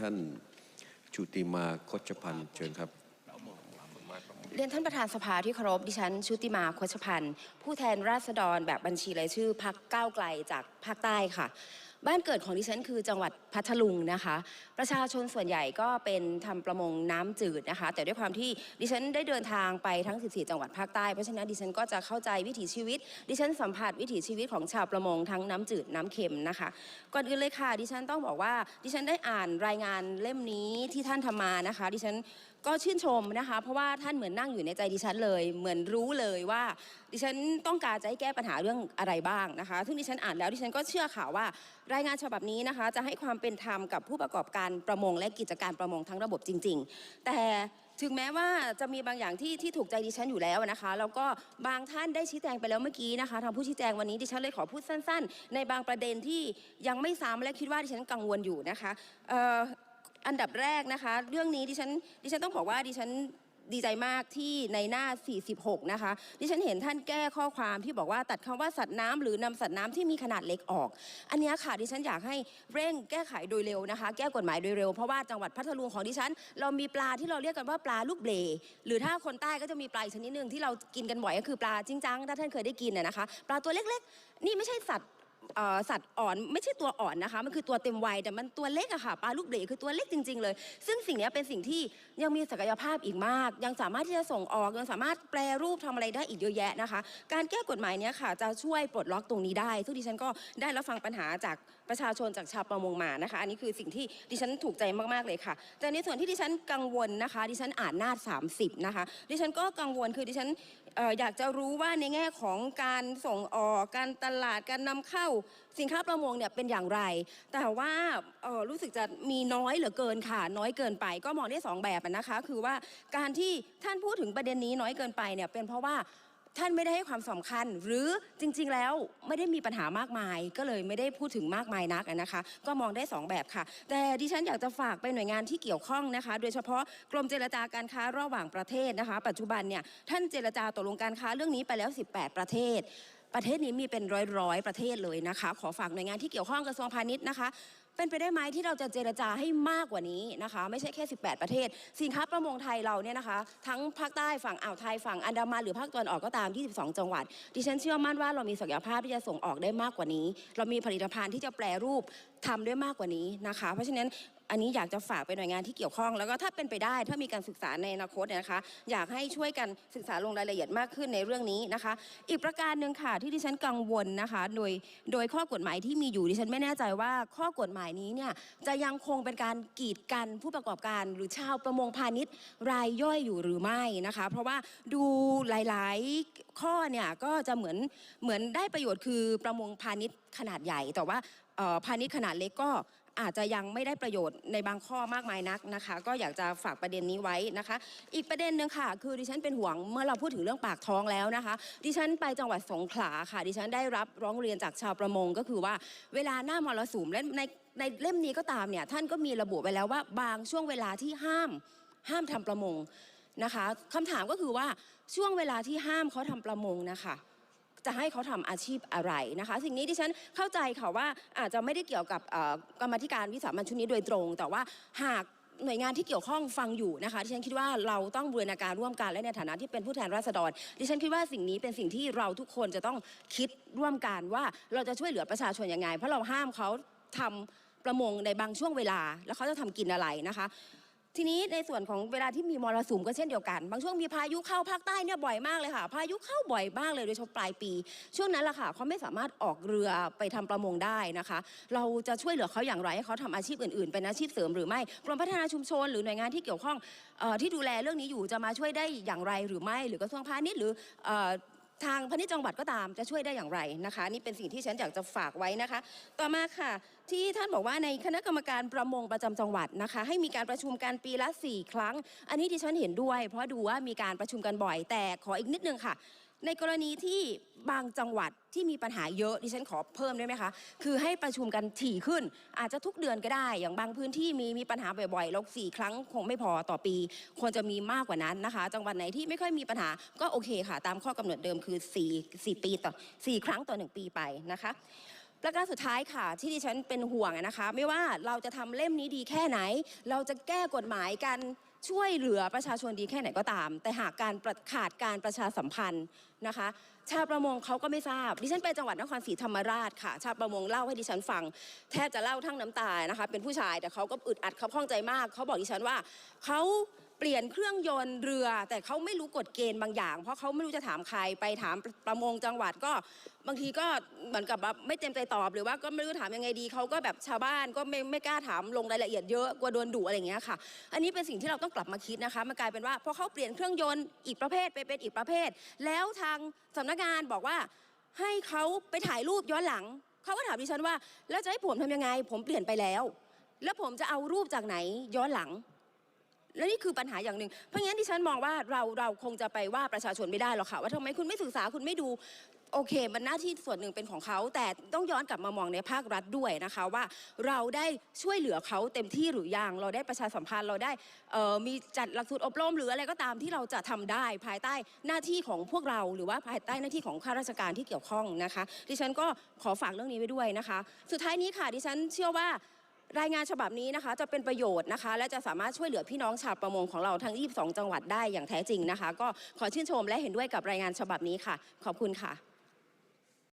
ท่านชุติมาคชพันธ์เชิญครับ เรียนท่านประธานสภาที่เคารพดิฉัน ชุติมาโคชพันธ์ผู้แทนราษฎรแบบบัญชีรายชื่อพักก้าวไกลจากภาคใต้ค่ะ บ้านเกิดของดิฉันคือจังหวัดพัทลุงนะคะ ประชาชนส่วนใหญ่ก็เป็นทำประมงน้ำจืดนะคะ แต่ด้วยความที่ดิฉันได้เดินทางไปทั้ง 14 จังหวัดภาคใต้ เพราะฉะนั้นดิฉันก็จะเข้าใจวิถีชีวิต ดิฉันสัมผัสวิถีชีวิตของชาวประมงทั้งน้ำจืดน้ำเค็มนะคะ ก่อนอื่นเลยค่ะ ดิฉันต้องบอกว่าดิฉันได้อ่านรายงานเล่มนี้ที่ท่านทำมานะคะ ดิฉัน ก็ชื่นชมนะคะ เพราะว่าท่านเหมือนนั่งอยู่ในใจดิฉันเลย เหมือนรู้เลยว่า ดิฉันต้องการจะให้แก้ปัญหาเรื่องอะไรบ้างนะคะซึ่งดิฉันอ่านแล้วดิฉันก็เชื่อค่ะว่า รายงานฉบับนี้นะคะ จะให้ความเป็นธรรมกับผู้ประกอบการประมงและกิจการประมงทั้งระบบจริง ๆ แต่ถึงแม้ว่าจะมีบางอย่างที่ที่ถูกใจดิฉันอยู่แล้วนะคะ แล้วก็บางท่านได้ชี้แจงไปแล้วเมื่อกี้นะคะทางผู้ชี้แจงวันนี้ดิฉันเลยขอพูดสั้น ๆ ในบางประเด็นที่ยังไม่ซ้ำและคิดว่าดิฉันกังวลอยู่นะคะเอันดับแรกนะคะ เรื่องนี้ดิฉันดิฉันต้องบอกว่าดิฉันดีใจมากที่ในหน้า 46 นะคะ ดิฉันเห็นท่านแก้ข้อความที่บอกว่าตัดคำว่าสัตว์น้ำหรือนำสัตว์น้ำที่มีขนาดเล็กออก อันนี้ค่ะดิฉันอยากให้เร่งแก้ไขโดยเร็วนะคะ แก้กฎหมายโดยเร็ว เพราะว่าจังหวัดพัทลุงของดิฉัน เรามีปลาที่เราเรียกกันว่าปลาลูกเบลหรือถ้าคนใต้ก็จะมีปลาอีกชนิดหนึ่งที่เรากินกันบ่อยก็คือปลาจิ้งจังถ้าท่านเคยได้กินน่ะนะคะ ปลาตัวเล็กๆ นี่ไม่ใช่สัตว์ สัตว์อ่อนไม่ใช่ตัวอ่อนนะคะ มันคือตัวเต็มวัยแต่มันตัวเล็กอะค่ะปลาลูกเบลคือตัวเล็กจริง ๆ เลย ซึ่งสิ่งนี้เป็นสิ่งที่ยังมีศักยภาพอีกมาก ยังสามารถที่จะส่งออกยังสามารถแปลรูปทำอะไรได้อีกเยอะแยะนะคะ การแก้กฎหมายนี้ค่ะจะช่วยปลดล็อกตรงนี้ได้ซึ่งดิฉันก็ได้รับฟังปัญหาจาก ประชาชนจากชาวประมงมานะคะ อันนี้คือสิ่งที่ดิฉันถูกใจมากๆเลยค่ะ แต่ในส่วนที่ดิฉันกังวลนะคะ ดิฉันอ่านหน้า 30 นะคะ ดิฉันก็กังวลคือดิฉันออยากจะรู้ว่าในแง่ของการส่งออกการตลาดการนำเข้าสินค้าประมงเนี่ยเป็นอย่างไร แต่ว่ารู้สึกจะมีน้อยเหลือเกินค่ะ น้อยเกินไปก็มองได้สองแบบนะคะ คือว่าการที่ท่านพูดถึงประเด็นนี้น้อยเกินไปเนี่ยเป็นเพราะว่า ท่านไม่ได้ให้ความสำคัญ หรือจริงๆแล้วไม่ได้มีปัญหามากมาย ก็เลยไม่ได้พูดถึงมากมายนักนะคะ ก็มองได้สองแบบค่ะ แต่ดิฉันอยากจะฝากไปหน่วยงานที่เกี่ยวข้องนะคะ โดยเฉพาะกรมเจรจาการค้าระหว่างประเทศนะคะ ปัจจุบันเนี่ยท่านเจรจาตกลงการค้าเรื่องนี้ไปแล้ว 18 ประเทศ ประเทศนี้มีเป็นร้อยๆประเทศเลยนะคะ ขอฝากหน่วยงานที่เกี่ยวข้องกระทรวงพาณิชย์นะคะ เป็นไปได้ไหมที่เราจะเจรจาให้มากกว่านี้นะคะ ไม่ใช่แค่ 18 ประเทศ สินค้าประมงไทยเราเนี่ยนะคะ ทั้งภาคใต้ฝั่งอ่าวไทยฝั่งอันดามันหรือภาคตะวันออกก็ตาม 22 จังหวัด ดิฉันเชื่อมั่นว่าเรามีศักยภาพที่จะส่งออกได้มากกว่านี้ เรามีผลิตภัณฑ์ที่จะแปรรูป ทำได้มากกว่านี้นะคะ เพราะฉะนั้นอันนี้อยากจะฝากไปหน่วยงานที่เกี่ยวข้อง แล้วก็ถ้าเป็นไปได้ถ้ามีการศึกษาในอนาคตนะคะ อยากให้ช่วยกันศึกษาลงรายละเอียดมากขึ้นในเรื่องนี้นะคะ อีกประการหนึ่งค่ะที่ดิฉันกังวลนะคะ โดยโดยข้อกฎหมายที่มีอยู่ดิฉันไม่แน่ใจว่าข้อกฎหมายนี้เนี่ยจะยังคงเป็นการกีดกันผู้ประกอบการ หรือชาวประมงพาณิชย์รายย่อยอยู่หรือไม่นะคะ เพราะว่าดูหลายๆข้อเนี่ยก็จะเหมือนเหมือนได้ประโยชน์คือประมงพาณิชย์ขนาดใหญ่แต่ว่า พาณิชย์ขนาดเล็กก็อาจจะยังไม่ได้ประโยชน์ในบางข้อมากมายนักนะคะ ก็อยากจะฝากประเด็นนี้ไว้นะคะ อีกประเด็นหนึ่งค่ะ คือดิฉันเป็นห่วงเมื่อเราพูดถึงเรื่องปากท้องแล้วนะคะ ดิฉันไปจังหวัดสงขลาค่ะ ดิฉันได้รับร้องเรียนจากชาวประมงก็คือว่าเวลาหน้ามรสุมและในในเล่มนี้ก็ตามเนี่ยท่านก็มีระบุไว้แล้วว่า บางช่วงเวลาที่ห้ามห้ามทำประมงนะคะคำถามก็คือว่าช่วงเวลาที่ห้ามเขาทำประมงนะคะ จะให้เขาทำอาชีพอะไรนะคะ สิ่งนี้ดิฉันเข้าใจค่ะว่าอาจจะไม่ได้เกี่ยวกับกรรมธิการวิสามันชุดนี้โดยตรง แต่ว่าหากหน่วยงานที่เกี่ยวข้องฟังอยู่นะคะดิฉันคิดว่าเราต้องบูรณาการร่วมกันและในฐานะที่เป็นผู้แทนราษฎรดิฉันคิดว่าสิ่งนี้เป็นสิ่งที่เราทุกคนจะต้องคิดร่วมกันว่าเราจะช่วยเหลือประชาชนยังไง เพราะเราห้ามเขาทำประมงในบางช่วงเวลา แล้วเขาจะทำกินอะไรนะคะ ทีนี้ในส่วนของเวลาที่มีมรสุมก็เช่นเดียวกัน บางช่วงมีพายุเข้าภาคใต้เนี่ยบ่อยมากเลยค่ะ พายุเข้าบ่อยมากเลยโดยเฉพาะปลายปี ช่วงนั้นแหละค่ะเขาไม่สามารถออกเรือไปทำประมงได้นะคะ เราจะช่วยเหลือเขาอย่างไรให้เขาทำอาชีพอื่นๆ เป็นอาชีพเสริมหรือไม่กรมพัฒนาชุมชน หรือหน่วยงานที่เกี่ยวข้องออที่ดูแลเรื่องนี้อยู่จะมาช่วยได้อย่างไรหรือไม่ หรือกระทรวงพาณิชย์หรืออ ทางพาณิชย์จังหวัดก็ตามจะช่วยได้อย่างไรนะคะ นี่เป็นสิ่งที่ฉันอยากจะฝากไว้นะคะ ต่อมาค่ะ ที่ท่านบอกว่าในคณะกรรมการประมงประจำจังหวัดนะคะ ให้มีการประชุมกันปีละ 4 ครั้ง อันนี้ที่ฉันเห็นด้วย เพราะดูว่ามีการประชุมกันบ่อยแต่ขออีกนิดนึงค่ะ ในกรณีที่บางจังหวัดที่มีปัญหาเยอะดิฉันขอเพิ่มได้ไหมคะคือให้ประชุมกันถี่ขึ้น อาจจะทุกเดือนก็ได้ อย่างบางพื้นที่มีมีปัญหาบ่อยๆแล้วสี่ครั้งคงไม่พอต่อปี ควรจะมีมากกว่านั้นนะคะ จังหวัดไหนที่ไม่ค่อยมีปัญหาก็โอเคค่ะ ตามข้อกำหนดเดิมคือ4 4ปีต่อ4ครั้งต่อ 1 ปีไปนะคะประการสุดท้ายค่ะ ที่ดิฉันเป็นห่วงนะคะ ไม่ว่าเราจะทำเล่มนี้ดีแค่ไหน เราจะแก้กฎหมายกัน ช่วยเหลือประชาชนดีแค่ไหนก็ตาม แต่หากการประขาดการประชาสัมพันธ์นะคะ ชาวประมงเขาก็ไม่ทราบดิฉันไปจังหวัดนครศรีธรรมราชค่ะ ชาวประมงเล่าให้ดิฉันฟัง แทบจะเล่าทั้งน้ำตานะคะ เป็นผู้ชายแต่เขาก็อึดอัดเขาข้องใจมาก เขาบอกดิฉันว่าเขา เปลี่ยนเครื่องยนต์เรือ แต่เขาไม่รู้กฎเกณฑ์บางอย่าง เพราะเขาไม่รู้จะถามใครไปถามประมงจังหวัดก็บางทีก็เหมือนกับแบบไม่เต็มใจตอบหรือว่าก็ไม่รู้ถามยังไงดีเขาก็แบบชาวบ้านก็ไม่ไม่กล้าถามลงรายละเอียดเยอะกลัวโดนดุอะไรอย่างเงี้ยค่ะ อันนี้เป็นสิ่งที่เราต้องกลับมาคิดนะคะมันกลายเป็นว่าพอเขาเปลี่ยนเครื่องยนต์อีกประเภทไปเป็นอีกประเภท แล้วทางสำนักงานบอกว่าให้เขาไปถ่ายรูปย้อนหลังเขาก็ถามดิฉันว่า แล้วจะให้ผมทำยังไง ผมเปลี่ยนไปแล้ว แล้วผมจะเอารูปจากไหนย้อนหลัง และนี่คือปัญหาอย่างหนึ่งเพราะงั้นดิฉันมองว่าเราเราคงจะไปว่าประชาชนไม่ได้หรอกค่ะว่าทำไมคุณไม่ศึกษาคุณไม่ดูโอเค มันหน้าที่ส่วนหนึ่งเป็นของเขา แต่ต้องย้อนกลับมามองในภาครัฐด้วยนะคะว่าเราได้ช่วยเหลือเขาเต็มที่หรือยัง เราได้ประชาสัมพันธ์ เราได้มีจัดหลักสูตรอบรมหรืออะไรก็ตามที่เราจะทำได้ภายใต้หน้าที่ของพวกเรา หรือว่าภายใต้หน้าที่ของข้าราชการที่เกี่ยวข้องนะคะ ดิฉันก็ขอฝากเรื่องนี้ไว้ด้วยนะคะ สุดท้ายนี้ค่ะดิฉันเชื่อว่า รายงานฉบับนี้นะคะจะเป็นประโยชน์นะคะ และจะสามารถช่วยเหลือพี่น้องชาวประมงของเราทั้ง 22 จังหวัดได้อย่างแท้จริงนะคะ ก็ขอชื่นชมและเห็นด้วยกับรายงานฉบับนี้ค่ะ ขอบคุณค่ะ